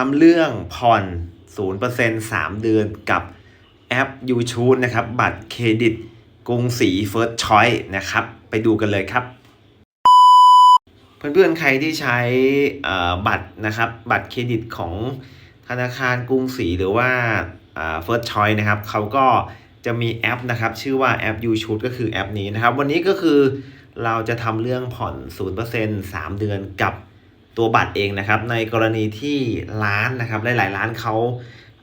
ทำเรื่องผ่อน 0% 3 เดือนกับแอป u c h o o t นะครับ บัตรเครดิตกรุงศรี First Choice นะครับ ไปดูกันเลยครับ เพื่อนๆ ใครที่ใช้บัตรนะครับ บัตรเครดิตของธนาคารกรุงศรีหรือว่าเอ่อ First Choice นะครับ เขาก็จะมีแอปนะครับ ชื่อว่าแอป u c h o o t ก็คือแอปนี้นะครับ วันนี้ก็คือเราจะทำเรื่องผ่อน 0% 3 เดือนกับ ตัวบัตรเองนะครับ ในกรณีที่ร้านนะครับหลายๆร้านเขา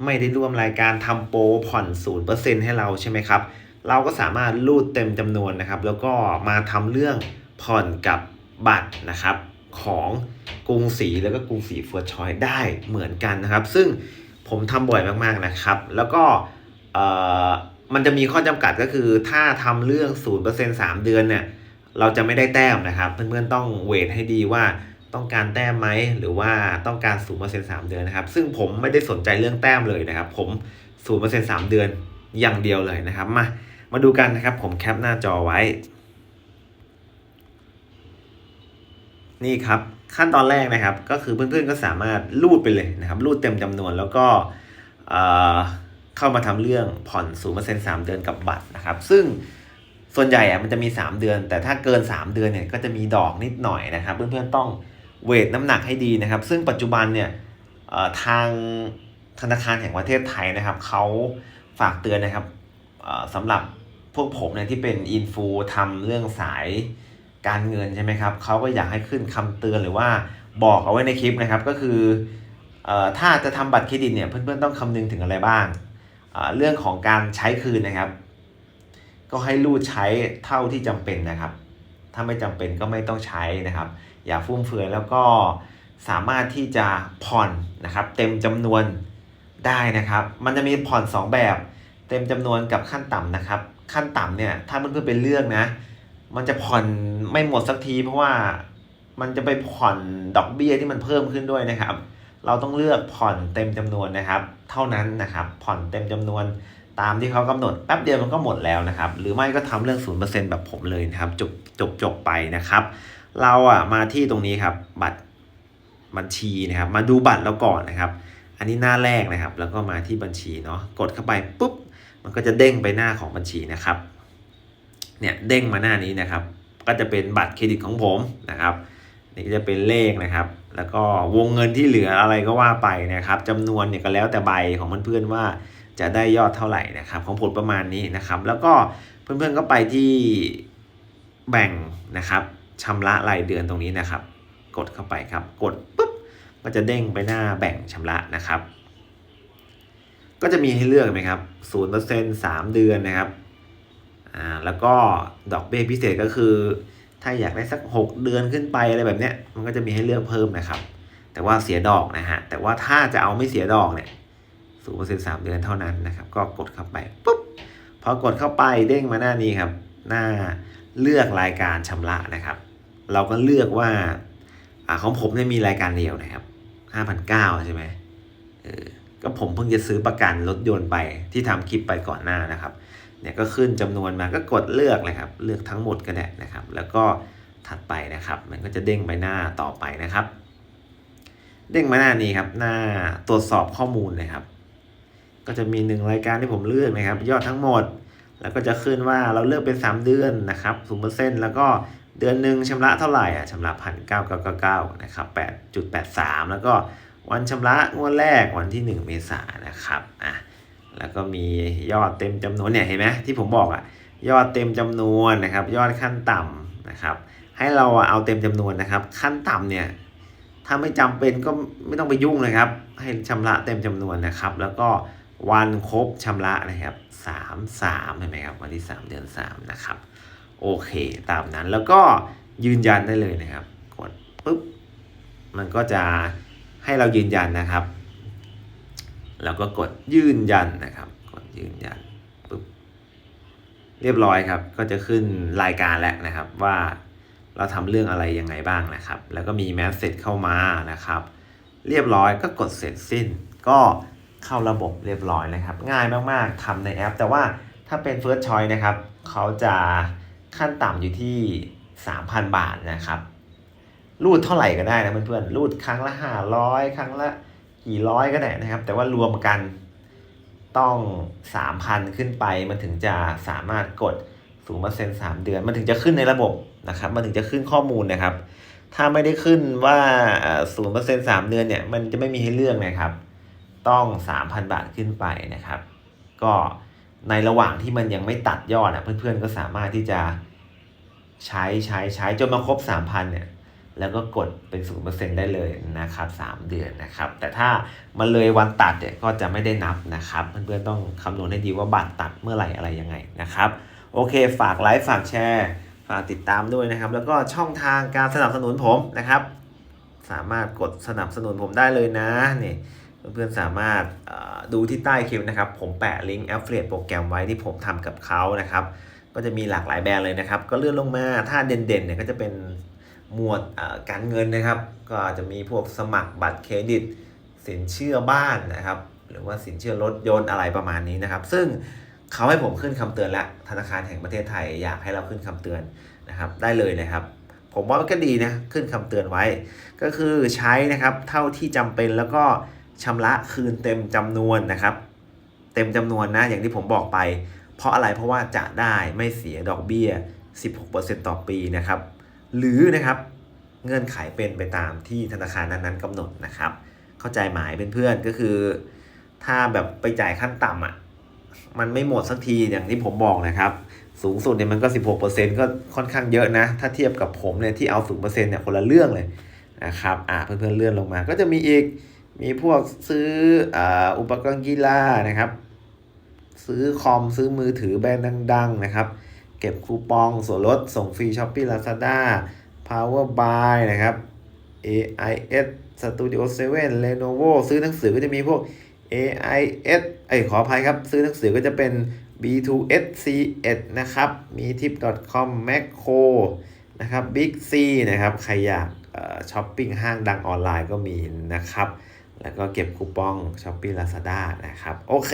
ไม่ได้ร่วมรายการทำโปรผ่อน0%ให้เราใช่ไหมครับ เราก็สามารถรูดเต็มจำนวนนะครับ แล้วก็มาทำเรื่องผ่อนกับบัตรนะครับของกรุงศรีแล้วก็กรุงศรีเฟิร์สชอยได้เหมือนกันนะครับ ซึ่งผมทำบ่อยมากๆนะครับ แล้วก็เออมันจะมีข้อจำกัดก็คือถ้าทำเรื่อง 0% 3 เดือนเนี่ยเราจะไม่ได้แต้มนะครับ เพื่อนๆต้องเวทให้ดีว่า ต้องการแต้มไหมหรือว่าต้องการ0% 3เซ็นสามเดือนนะครับ ซึ่งผมไม่ได้สนใจเรื่องแต้มเลยนะครับ ผม0% 3เซ็นสามเดือนอย่างเดียวเลยนะครับ มามาดูกันนะครับ ผมแคปหน้าจอไว้ นี่ครับขั้นตอนแรกนะครับ ก็คือเพื่อนๆก็สามารถรูดไปเลยนะครับรูดเต็มจำนวนแล้วก็เอ่อเข้ามาทำเรื่องผ่อนศูนย์เปอร์เซ็นต์สามเดือนกับบัตรนะครับ ซึ่งส่วนใหญ่อะมันจะมี 3 เดือน แต่ถ้าเกิน 3 เดือนเนี่ยก็จะมีดอกนิดหน่อยนะครับ เพื่อนๆต้อง เวทน้ำหนักให้ดีนะครับ ซึ่งปัจจุบันเนี่ยทางธนาคารแห่งประเทศไทยนะครับเขาฝากเตือนนะครับสำหรับพวกผมเนี่ยที่เป็นอินฟูทำเรื่องสายการเงินใช่ไหมครับเขาก็อยากให้ขึ้นคำเตือนหรือว่าบอกเอาไว้ในคลิปนะครับก็คืออถ้าจะทำบัตรเครดิตเนี่ยเพื่อนๆต้องคำนึงถึงอะไรบ้างเอ่อเรื่องของการใช้คืนนะครับ ก็ให้รูดใช้เท่าที่จำเป็นนะครับ ถ้าไม่จำเป็นก็ไม่ต้องใช้นะครับ อย่าฟุ่มเฟือยแล้วก็สามารถที่จะผ่อนนะครับ เต็มจำนวนได้นะครับ มันจะมีผ่อน 2 แบบ เต็มจำนวนกับขั้นต่ำนะครับ ขั้นต่ำเนี่ยถ้าเพื่อนเป็นเรื่องนะ มันจะผ่อนไม่หมดสักที เพราะว่ามันจะไปผ่อนดอกเบี้ยที่มันเพิ่มขึ้นด้วยนะครับ เราต้องเลือกผ่อนเต็มจำนวนนะครับ เท่านั้นนะครับ ผ่อนเต็มจำนวนตามที่เขากำหนดแป๊บเดียวมันก็หมดแล้วนะครับ หรือไม่ก็ทำเรื่อง0%แบบผมเลยนะครับ จบจบจบไปนะครับ เราอะมาที่ตรงนี้ครับบัตรบัญชีนะครับ มาดูบัตรเราก่อนนะครับ อันนี้หน้าแรกนะครับ แล้วก็มาที่บัญชีเนาะกดเข้าไปปุ๊บมันก็จะเด้งไปหน้าของบัญชีนะครับ เนี่ยเด้งมาหน้านี้นะครับ ก็จะเป็นบัตรเครดิตของผมนะครับนี่จะเป็นเลขนะครับ แล้วก็วงเงินที่เหลืออะไรก็ว่าไปนะครับจำนวนเนี่ยก็แล้วแต่ใบของเพื่อนๆว่าจะได้ยอดเท่าไหร่นะครับ ของผลประมาณนี้นะครับ แล้วก็เพื่อนๆก็ไปที่แบ่งนะครับ ชำระรายเดือนตรงนี้นะครับ กดเข้าไปครับ กดปุ๊บก็จะเด้งไปหน้าแบ่งชำระนะครับ ก็จะมีให้เลือกไหมครับศูนย์เปอร์เซ็นต์สามเดือนนะครับอ่าแล้วก็ดอกเบี้ยพิเศษก็คือ ถ้าอยากได้สัก 6 เดือนขึ้นไปอะไรแบบเนี้ยมันก็จะมีให้เลือกเพิ่มนะครับ แต่ว่าเสียดอกนะฮะแต่ว่าถ้าจะเอาไม่เสียดอกเนี่ยศูนย์เปอร์เซ็นต์สามเดือนเท่านั้นนะครับ ก็กดเข้าไปปุ๊บพอกดเข้าไปเด้งมาหน้านี้ครับ หน้า เลือกรายการชำระนะครับ เราก็เลือกว่าอของผมเนี่ยมีรายการเดียวนะครับห้าพันเก้าใช่ไหมเออก็ผมเพิ่งจะซื้อประกันรถยนต์ไปที่ทำคลิปไปก่อนหน้านะครับเนี่ยก็ขึ้นจำนวนมาก็กดเลือกเลยครับ เลือกทั้งหมดก็ได้นะครับ แล้วก็ถัดไปนะครับ มันก็จะเด้งไปหน้าต่อไปนะครับ เด้งมาหน้านี้ครับ หน้าตรวจสอบข้อมูลนะครับ ก็จะมีหนึ่งรายการที่ผมเลือกนะครับ ยอดทั้งหมด แล้วก็จะขึ้นว่าเราเลือกเป็น 3 เดือนนะครับศูนเปอร์เซ็นต์แล้วก็เดือนหนึ่งชำระเท่าไหร่อะชำระพันเก้าเก้าเก้าเก้านะครับแปดจุดแปดสามแล้วก็วันชำระงวดแรกวันที่ 1 เมษายนนะครับอะแล้วก็มียอดเต็มจำนวนเนี่ยเห็นไหมที่ผมบอกอะยอดเต็มจำนวนนะครับ ยอดขั้นต่ำนะครับให้เราเอาเต็มจำนวนนะครับ ขั้นต่ำเนี่ยถ้าไม่จำเป็นก็ไม่ต้องไปยุ่งเลยครับ ให้ชำระเต็มจำนวนนะครับ แล้วก็ วันครบชำระนะครับสามสามเห็นไหมครับวันที่สามเดือนสามนะครับโอเคตามนั้นแล้วก็ยืนยันได้เลยนะครับ กดปุ๊บมันก็จะให้เรายืนยันนะครับแล้วก็กดยืนยันนะครับ กดยืนยันปุ๊บเรียบร้อยครับ ก็จะขึ้นรายการแล้วนะครับว่าเราทำเรื่องอะไรยังไงบ้างนะครับ แล้วก็มีแมสเซจเข้ามานะครับ เรียบร้อยก็กดเสร็จสิ้น ก็ เข้าระบบเรียบร้อยนะครับ ง่ายมากๆทำในแอป แต่ว่าถ้าเป็น First Choice นะครับเขาจะขั้นต่ำอยู่ที่ 3,000 บาทนะครับ รูดเท่าไหร่ก็ได้นะเพื่อนๆรูดครั้งละ 500 ครั้งละกี่ร้อยก็ได้นะครับ แต่ว่ารวมกันต้องสามพันขึ้นไป มันถึงจะสามารถกดศูนย์เปอร์เซ็นสามเดือน มันถึงจะขึ้นในระบบนะครับ มันถึงจะขึ้นข้อมูลนะครับ ถ้าไม่ได้ขึ้นว่าศูนย์เปอร์เซ็นสามเดือนเนี่ย มันจะไม่มีให้เลือกนะครับ ต้องสามพันบาทขึ้นไปนะครับ ก็ในระหว่างที่มันยังไม่ตัดยอดอะเพื่อนๆก็สามารถที่จะใช้ใช้ใช้จนมาครบสามพันเนี่ยแล้วก็กดเป็นศูนเปอร์เซ็นได้เลยนะครับสามเดือนนะครับ แต่ถ้ามันเลยวันตัดเนี่ยก็จะไม่ได้นับนะครับ เพื่อนๆต้องคำนวณให้ดีว่าบัตรตัดเมื่อไหร่อะไรยังไงนะครับ โอเค ฝากไลค์ฝากแชร์ฝากติดตามด้วยนะครับ แล้วก็ช่องทางการสนับสนุนผมนะครับ สามารถกดสนับสนุนผมได้เลยนะนี่ เพื่อนๆสามารถดูที่ใต้คลิปนะครับ ผมแปะลิงก์ Affiliate โปรแกรมไว้ที่ผมทำกับเขานะครับ ก็จะมีหลากหลายแบรนด์เลยนะครับ ก็เลื่อนลงมาถ้าเด่นๆเนี่ยก็จะเป็นหมวดการเงินนะครับ ก็จะมีพวกสมัครบัตรเครดิต สินเชื่อบ้านนะครับ หรือว่าสินเชื่อรถยนต์อะไรประมาณนี้นะครับ ซึ่งเขาให้ผมขึ้นคำเตือนแล้วธนาคารแห่งประเทศไทยอยากให้เราขึ้นคำเตือนนะครับ ได้เลยนะครับ ผมว่าก็ดีนะขึ้นคำเตือนไว้ ก็คือใช้นะครับเท่าที่จำเป็นแล้วก็ ชำระคืนเต็มจำนวนนะครับ เต็มจำนวนนะอย่างที่ผมบอกไป เพราะอะไรเพราะว่าจะได้ไม่เสียดอกเบี้ย 16%ต่อปีนะครับ หรือนะครับเงื่อนไขเป็นไปตามที่ธนาคารนั้นๆกำหนดนะครับ เข้าใจหมายเพื่อนๆก็คือ ถ้าแบบไปจ่ายขั้นต่ำอะมันไม่หมดสักทีอย่างที่ผมบอกนะครับ สูงสุดเนี่ยมันก็ 16%ก็ค่อนข้างเยอะนะ ถ้าเทียบกับผมเนี่ยที่เอา 0%เนี่ยคนละเรื่องเลยนะครับอ่าเพื่อนๆเลื่อนลงมาก็จะมีอีก มีพวกซื้ออ,อุปกรณ์กีฬานะครับ ซื้อคอมซื้อมือถือแบรนด์ดัง ๆ นะครับ เก็บคูปองส่วนลดส่งฟรีช้อปปี้ลาซาด้า Power Buy นะครับ AIS Studio 7 Lenovo ซื้อหนังสือก็จะมีพวก AIS เอ้ยขออภัยครับ ซื้อหนังสือก็จะเป็น B2SC1 นะครับ มี tip.com Macro นะครับ Big C นะครับ ใครอยากช้อปปิ้งห้างดังออนไลน์ก็มีนะครับ แล้วก็เก็บคูปองช้อปปี้ลาซาด้านะครับ โอเค